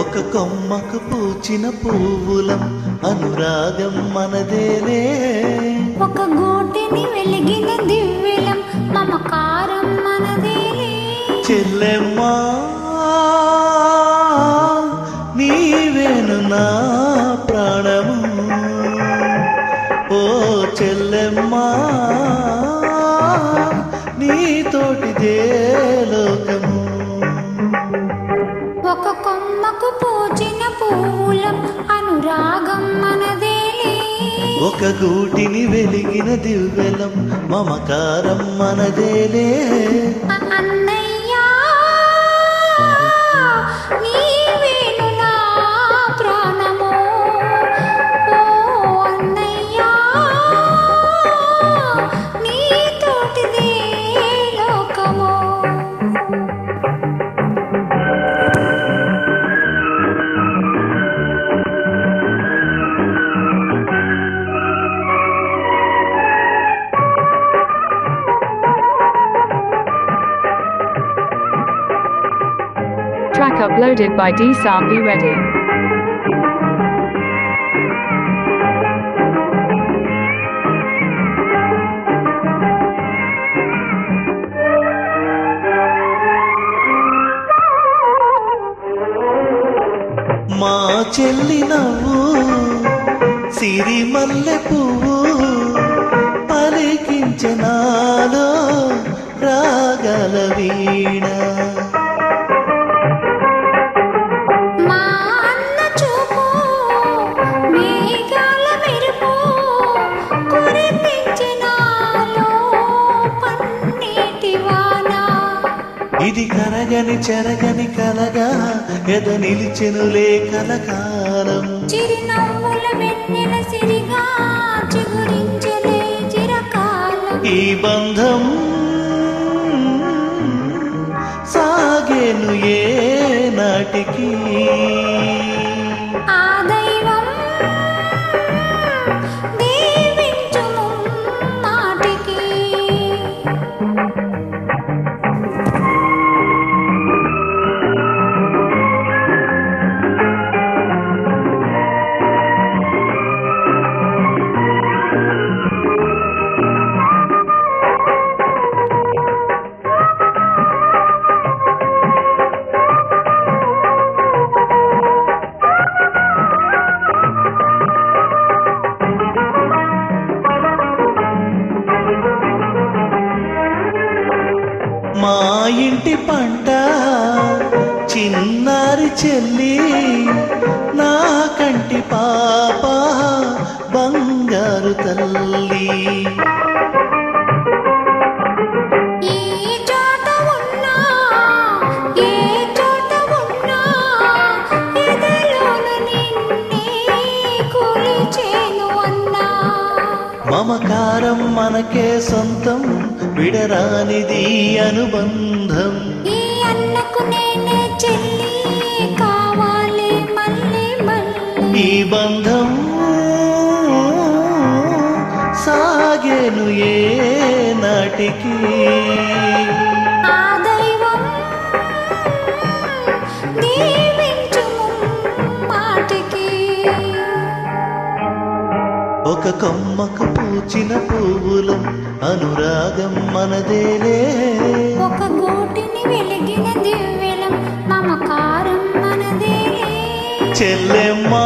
ఒక కొమ్మకు పూచిన పువ్వులం అనురాగం మనదేలే. ఒక గోటిని వెలిగిన దివ్యలం మమకారం మనదేలే. చెల్లెమ్మా నీవేను నా ప్రాణము. ఓ చెల్లెమ్మా నీతోటిదే లోకము. ఒక గూటిని వెలిగిన దివ్వెలం మమకారం మనదేలే. అన్నయ్య Track uploaded by D Be Ready. మా చెల్లి నవ్వు సిరిమల్లె పువ్వు ఇది కరగని చెరగని కలగా ఎద నిలిచెనులే కలకాలం చిరునవ్వుల వెన్నెల సిరిగా చిగురించలే చిరకాలం. ఈ బంధం సాగేను ఏ నాటికి? మా ఇంటి పంట చిన్నారి చెల్లి నా కంటి పాప బంగారు తల్లి. మమకారం మనకే సొంతం. విడరానిది అనుబంధం. ఈ అన్నకు నేనే చెల్లి కావాలి మళ్ళీ మళ్ళీ. ఈ బంధం సాగేను ఏ నాటికి. ఒక కొమ్మకు పూచిన పువ్వులం అనురాగం మనదేలే. ఒక గోటిని వెలిగిన దివ్యలం మమకారం మనదేలే. చెల్లెమ్మా.